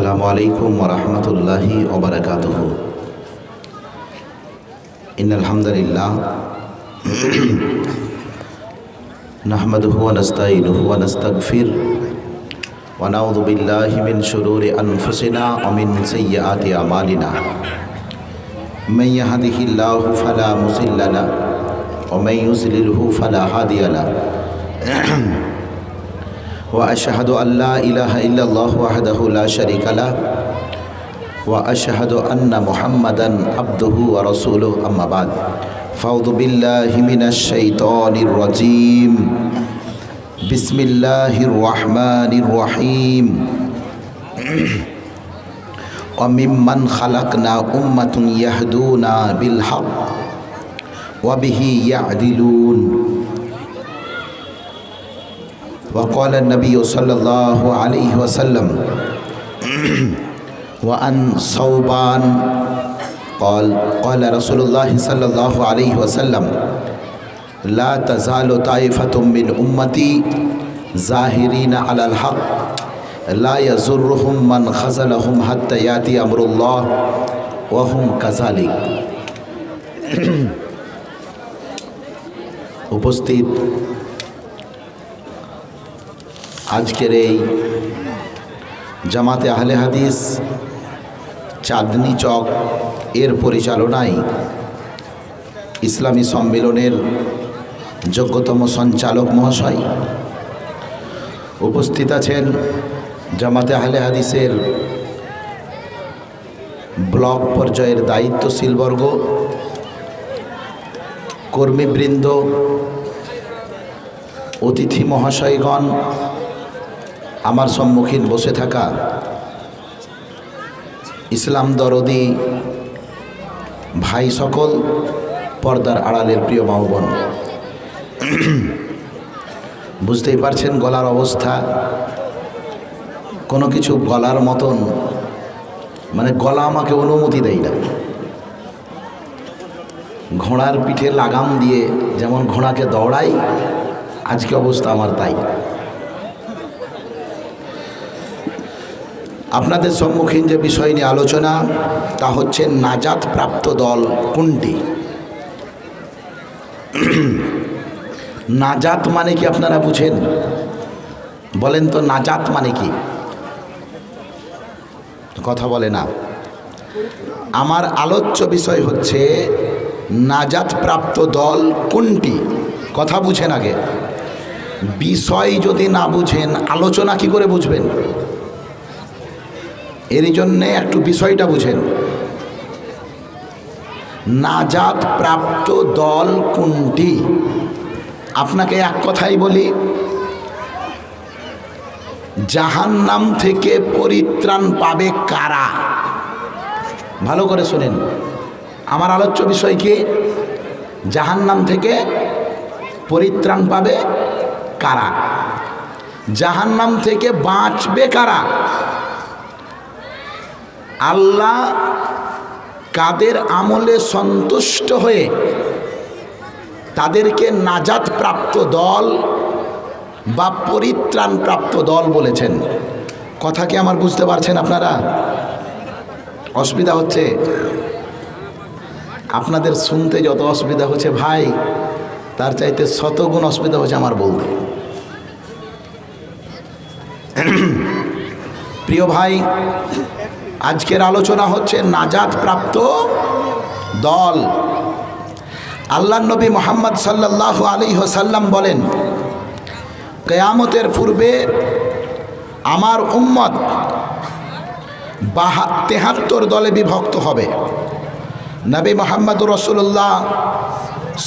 السلام عليكم ورحمة الله وبركاته إن الحمد لله نحمده ونستعينه ونستغفر ونعوذ بالله من شرور أنفسنا ومن سيئات أعمالنا من يهده الله فلا مضل له ومن يضلله فلا هادي له واشهد ان لا اله الا الله وحده لا شريك له واشهد ان محمدا عبده ورسوله اما بعد فاعوذ بالله من الشيطان الرجيم بسم الله الرحمن الرحيم وممن خلقنا امه يهدون بالحق وبه يعدلون وقال النبي صلى الله عليه وسلم وعن صوبان قال قال رسول الله صلى الله عليه وسلم لا تزال طائفة من أمتي ظاهرين على الحق لا يزرهم من خزلهم حتى يأتي أمر الله وهم كذلك উপস্থিত আজকের এই জামাতে আহলে হাদিস, চাঁদনি চক, এর পরিচালনায় ইসলামী সম্মেলনের যোগ্যতম সঞ্চালক মহাশয় উপস্থিত আছেন জামাতে আহলে হাদিসের ব্লক পর্যায়ের দায়িত্বশীল বর্গ, কর্মীবৃন্দ, অতিথি মহাশয়গণ আমার সম্মুখীন বসে থাকা ইসলাম দরদি ভাই সকল পর্দার আড়ালের প্রিয় মা বোন। বুঝতেই পারছেন গলার অবস্থা? কোনো কিছু গলার মতন মানে গলা আমাকে অনুমতি দেয় না। ঘোড়ার পিঠে লাগাম দিয়ে যেমন ঘোড়াকে দৌড়াই, আজকে অবস্থা আমার তাই। আপনাদের সম্মুখীন যে বিষয় নিয়ে আলোচনা, তা হচ্ছে নাজাত প্রাপ্ত দল কোনটি? নাজাত মানে কি আপনারা বুঝেন? বলেন তো নাজাত মানে কি? কথা বলে না। আমার আলোচ্য বিষয় হচ্ছে নাজাত প্রাপ্ত দল কোনটি? কথা বুঝেন আগে। বিষয় যদি না বুঝেন, আলোচনা কি করে বুঝবেন? এর জন্যে একটু বিষয়টা বুঝেন। নাজাত প্রাপ্ত দল কোনটি? আপনাকে এক কথাই বলি জাহান নাম থেকে পরিত্রাণ পাবে কারা? ভালো করে শোনেন। আমার আলোচ্য বিষয় কি? জাহান নাম থেকে পরিত্রাণ পাবে কারা? জাহান নাম থেকে বাঁচবে কারা? আল্লাহ কাদের আমলে সন্তুষ্ট হয়ে তাদেরকে নাজাত প্রাপ্ত দল বা পরিত্রাণ প্রাপ্ত দল বলেছেন। কথা কি আমার বুঝতে পারছেন আপনারা? অসুবিধা হচ্ছে। আপনাদের শুনতে যত অসুবিধা হচ্ছে ভাই, তার চাইতে শতগুণ অসুবিধা হচ্ছে আমার বলতে। প্রিয় ভাই আজকের আলোচনা হচ্ছে নাজাত প্রাপ্ত দল। আল্লাহ নবী মোহাম্মদ সাল্লাহ আলী হোসাল্লাম বলেন, কেয়ামতের পূর্বে আমার উম্মত বাহা তেহাত্তর দলে বিভক্ত হবে। নবী মোহাম্মদ রসুল্লাহ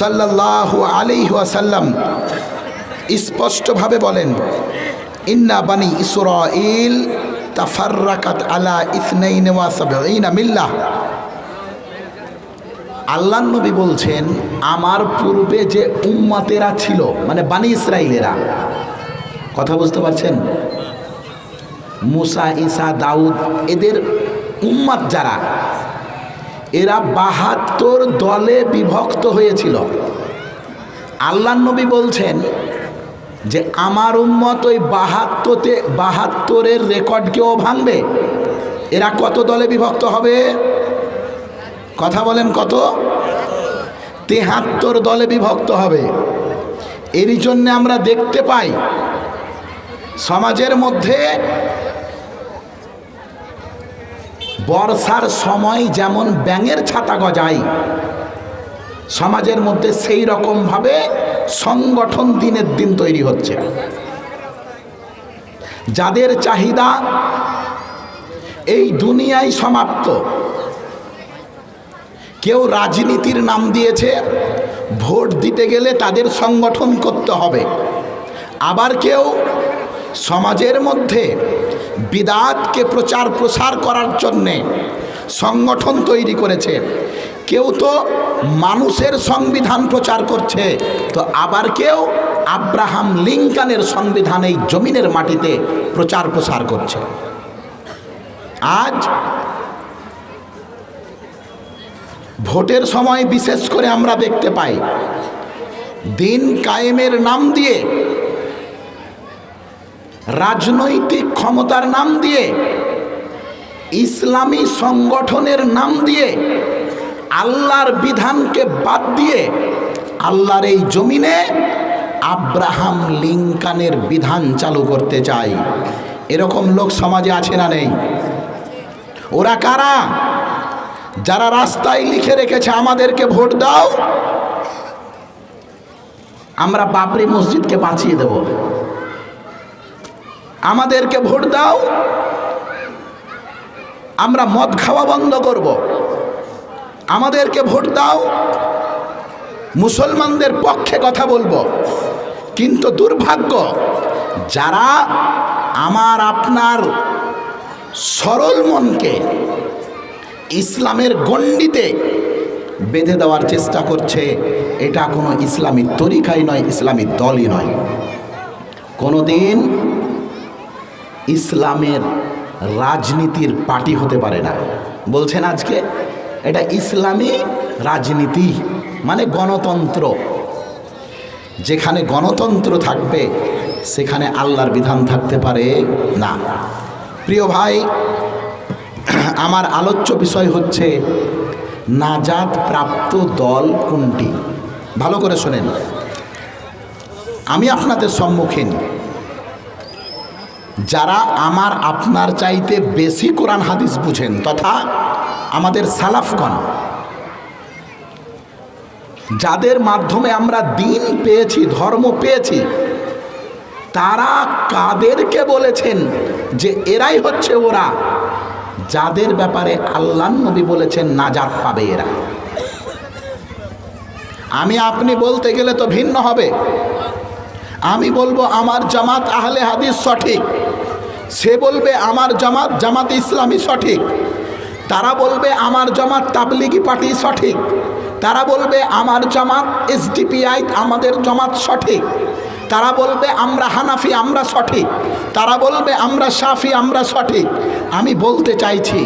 সাল্লাহ আলী ওয়াসাল্লাম স্পষ্টভাবে বলেন, ইন্না বানি ইসরা ইল তাফার্রাকাত আলা ইসনাইন ওয়া সাবঈনা মিল্লাহ। আল্লাহ নবী বলছেন, আমার পূর্বে যে উম্মাতেরা ছিল মানে বানি ইসরাইলেরা কথা বুঝতে পারছেন? মুসা, ঈসা, দাউদ, এদের উম্মাত যারা, এরা বাহাত্তর দলে বিভক্ত হয়েছিল। আল্লাহ নবী বলছেন যে আমার উম্মত ওই বাহাত্তরতে, বাহাত্তরের রেকর্ডকেও ভাঙবে? এরা কত দলে বিভক্ত হবে? কথা বলেন কত? তেহাত্তর দলে বিভক্ত হবে। এরই জন্য আমরা দেখতে পাই, সমাজের মধ্যে বর্ষার সময় যেমন ব্যাঙের ছাতা গজায়, সমাজের মধ্যে সেই রকমভাবে সংগঠন দিনের দিন তৈরি হচ্ছে। যাদের চাহিদা এই দুনিয়ায় সমাপ্ত, কেউ রাজনীতির নাম দিয়েছে, ভোট দিতে গেলে তাদের সংগঠন করতে হবে। আবার কেউ সমাজের মধ্যে বিদাতকে প্রচার প্রসার করার জন্যে সংগঠন তৈরি করেছে। কেউ তো মানুষের সংবিধান প্রচার করছে, তো আবার কেউ আব্রাহাম লিঙ্কানের সংবিধান এই জমিনের মাটিতে প্রচার প্রসার করছে। আজ ভোটের সময় বিশেষ করে আমরা দেখতে পাই, দিন কায়েমের নাম দিয়ে, রাজনৈতিক ক্ষমতার নাম দিয়ে, ইসলামী সংগঠনের নাম দিয়ে আল্লাহর বিধানকে বাদ দিয়ে আল্লাহর এই জমিনে আব্রাহাম লিঙ্কানের বিধান চালু করতে চাই এরকম লোক সমাজে আছে না নেই? ওরা কারা? যারা রাস্তায় লিখে রেখেছে, আমাদেরকে ভোট দাও, আমরা বাবরি মসজিদকে বাঁচিয়ে দেব। আমাদেরকে ভোট দাও, আমরা মদ খাওয়া বন্ধ করব। আমাদেরকে ভোট দাও। মুসলমানদের পক্ষে কথা বলব। কিন্তু দুর্ভাগ্য, যারা আমার আপনার সরল মনকে ইসলামের গণ্ডিতে বেঁধে দেওয়ার চেষ্টা করছে, এটা কোনো ইসলামী তরিকাই নয়, ইসলামী দলই নয়। কোনো দিন ইসলামের রাজনীতির পার্টি হতে পারে না। বলছেন আজকে এটা ইসলামী রাজনীতি মানে গণতন্ত্র। যেখানে গণতন্ত্র থাকবে, সেখানে আল্লাহর বিধান থাকতে পারে না। প্রিয় ভাই, আমার আলোচ্য বিষয় হচ্ছে নাজাত প্রাপ্ত দল কোনটি? ভালো করে শোনেন। আমি আপনাদের সম্মুখীন। যারা আমার আপনার চাইতে বেশি কোরআন, হাদিস বুঝেন, তথা আমাদের সালাফগণ, যাদের মাধ্যমে আমরা দিন পেয়েছি, ধর্ম পেয়েছি, তারা কাদেরকে বলেছেন যে এরাই হচ্ছে ওরা? যাদের ব্যাপারে আল্লাহ নবী বলেছেন, নাজাত পাবে এরা। আমি আপনি বলতে গেলে তো ভিন্ন হবে। আমি বলব, আমার জামাত আহলে হাদিস সঠিক। সে বলবে, আমার জামাত জামাত ইসলামী সঠিক। তারা বলবে আমার জামাত তাবলিগি পার্টি সঠিক। তারা বলবে আমার জামাত এসডিপিআই আমাদের জামাত সঠিক। তারা বলবে আমরা হানাফি, আমরা সঠিক। তারা বলবে আমরা সাফি, আমরা সঠিক। আমি বলতে চাইছি,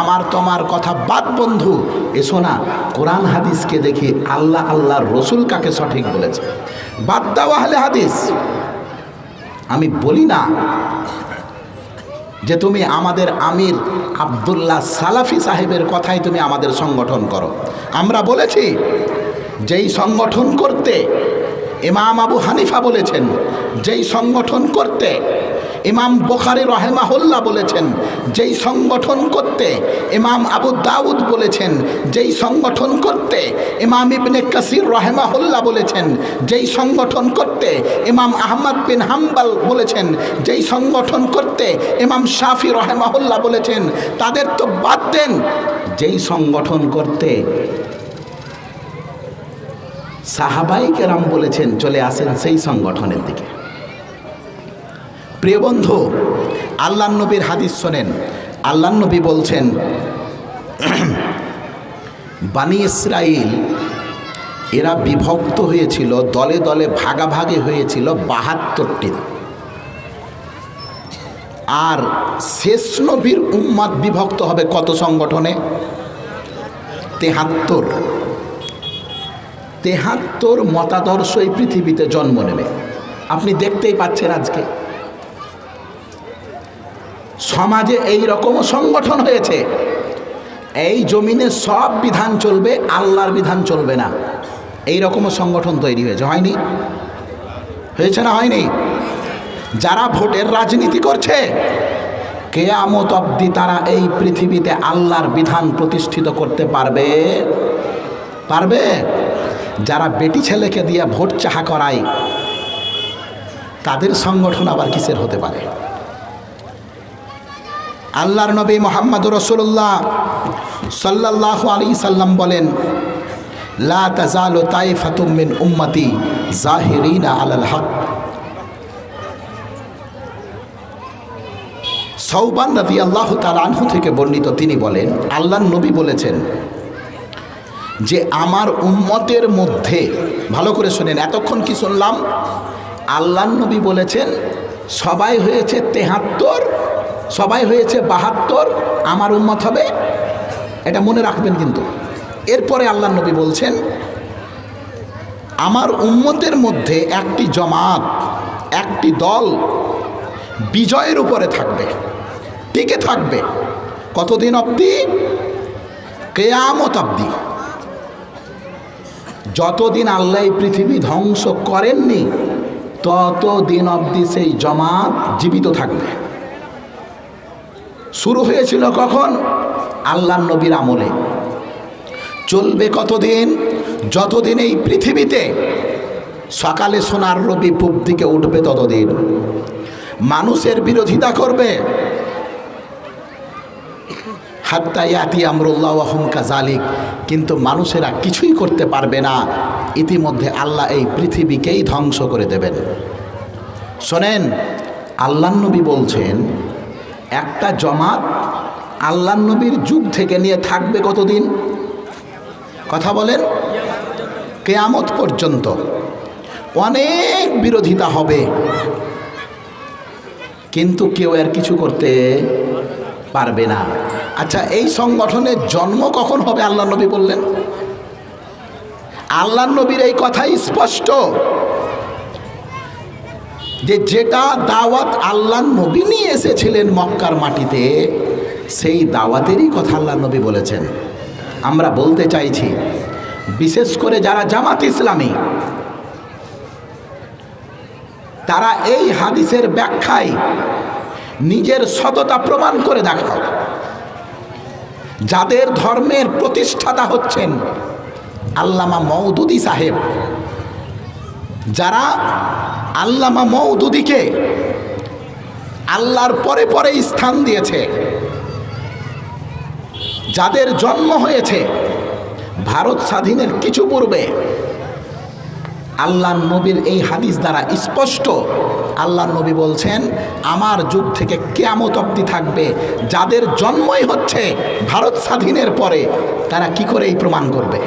আমার তোমার কথা বাদ বন্ধু, এসো না, কোরআন হাদিসকে দেখি আল্লাহ আল্লাহর রসুল কাকে সঠিক বলেছে? বাদ দাও আহলে হাদিস। আমি বলি না যে তুমি আমাদের আমির আবদুল্লাহ সালাফি সাহেবের কথাই তুমি আমাদের সংগঠন করো। আমরা বলেছি, যেই সংগঠন করতে ইমাম আবু হানিফা বলেছেন, যেই সংগঠন করতে ইমাম বোখারি রহেমাহুল্লাহ বলেছেন, যেই সংগঠন করতে ইমাম আবু দাউদ বলেছেন, যেই সংগঠন করতে ইমাম ইবনে কাসির রহেমাহুল্লাহ বলেছেন, যেই সংগঠন করতে ইমাম আহমদ বিন হাম্বাল বলেছেন, যেই সংগঠন করতে ইমাম শাফি রহেমাহুল্লাহ বলেছেন, তাদের তো বাদ দেন। যেই সংগঠন করতে সাহাবাই কেরাম বলেছেন, চলে আসেন সেই সংগঠনের দিকে। প্রিয় বন্ধু আল্লাহ নবীর হাদিস শোনেন। আল্লাহ নবী বলছেন, বানি ইসরাইল, এরা বিভক্ত হয়েছিল, দলে দলে ভাগাভাগি হয়েছিল বাহাত্তরটি আর শেষ নবীর উম্মাদ বিভক্ত হবে কত সংগঠনে? তেহাত্তর। তেহাত্তর মতাদর্শ এই পৃথিবীতে জন্ম নেবে। আপনি দেখতেই পাচ্ছেন আজকে। সমাজে এই রকম সংগঠন হয়েছে। এই জমিনে সব বিধান চলবে, আল্লাহর বিধান চলবে না। এই রকম সংগঠন তৈরি হয়েছে। হয়নি? হয়েছে না হয়নি? যারা ভোটের রাজনীতি করছে, কেয়ামত অব্দি তারা এই পৃথিবীতে আল্লাহর বিধান প্রতিষ্ঠিত করতে পারবে? পারবে? যারা বেটি ছেলেকে দিয়ে ভোট চাহা করায়, তাদের সংগঠন আবার কিসের হতে পারে? আল্লাহর নবী মোহাম্মদ রসুল্লাহ সাল্লাহ আলী সাল্লাম বলেন, লা উম্মতি সৌবান আল্লাহ তালানহু থেকে বর্ণিত তিনি বলেন আল্লাহ নবী বলেছেন যে, আমার উম্মতের মধ্যে, ভালো করে শোনেন, এতক্ষণ কি শুনলাম? আল্লাহ নবী বলেছেন, সবাই হয়েছে তেহাত্তর সবাই হয়েছে বাহাত্তর, আমার উম্মত হবে। এটা মনে রাখবেন কিন্তু। এরপরে আল্লাহ নবী বলছেন, আমার উম্মতের মধ্যে একটি জমাত, একটি দল বিজয়ের উপরে থাকবে, টিকে থাকবে। কতদিন অবধি? কেয়ামত অবধি। যতদিন আল্লাহ পৃথিবী ধ্বংস করেননি, ততদিন অবধি সেই জমাত জীবিত থাকবে। শুরু হয়েছিল কখন? আল্লাহ নবীর আমলে। চলবে কতদিন? যতদিন এই পৃথিবীতে সকালে সোনার রবি পূব দিকে উঠবে ততদিন। মানুষের বিরোধিতা করবে। হাত্তা ইয়াতি আমরুল্লাহ হুমকা জালিক কিন্তু মানুষেরা কিছুই করতে পারবে না। ইতিমধ্যে আল্লাহ এই পৃথিবীকেই ধ্বংস করে দেবেন। শোনেন আল্লাহ নবী বলছেন একটা জমাত আল্লাহ নবীর যুগ থেকে নিয়ে থাকবে কতদিন? কথা বলেন, কেয়ামত পর্যন্ত অনেক বিরোধিতা হবে। কিন্তু কেউ আর কিছু করতে পারবে না। আচ্ছা এই সংগঠনের জন্ম কখন হবে আল্লাহ নবী বললেন? আল্লাহ নবীর এই কথাই স্পষ্ট। যে যেটা দাওয়াত আল্লাহ নবী নিয়ে এসেছিলেন মক্কার মাটিতে, সেই দাওয়াতেরই কথা আল্লাহ নবী বলেছেন। আমরা বলতে চাইছি, বিশেষ করে যারা জামাত ইসলামী, তারা এই হাদিসের ব্যাখ্যায় নিজের সততা প্রমাণ করে দেখাও। যাদের ধর্মের প্রতিষ্ঠাতা হচ্ছেন আল্লামা মৌদুদি সাহেব যারা আল্লামা মৌদুদিকে আল্লাহর পরে পরে স্থান দিয়েছে, যাদের জন্ম হয়েছে ভারত স্বাধীনের কিছু পূর্বে আল্লাহ নবীর এই হাদিস দ্বারা স্পষ্ট আল্লাহ নবী বলছেন, আমার যুগ থেকে কেয়ামত অব্দি থাকবে, যাদের জন্মই হচ্ছে ভারত স্বাধীনের পরে, তারা কি করে এই প্রমাণ করবে?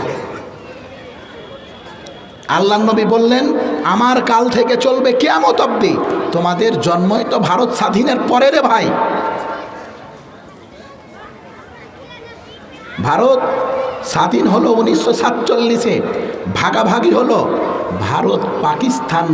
আল্লাহ নবী বললেন আমার কাল থেকে চলবে কেয়ামত অব্দি। তোমাদের জন্মই তো ভারত স্বাধীনের পরে রে ভাই। ভারত স্বাধীন হলো উনিশশো সাতচল্লিশে, ভাগাভাগি হলো ভারত পাকিস্তান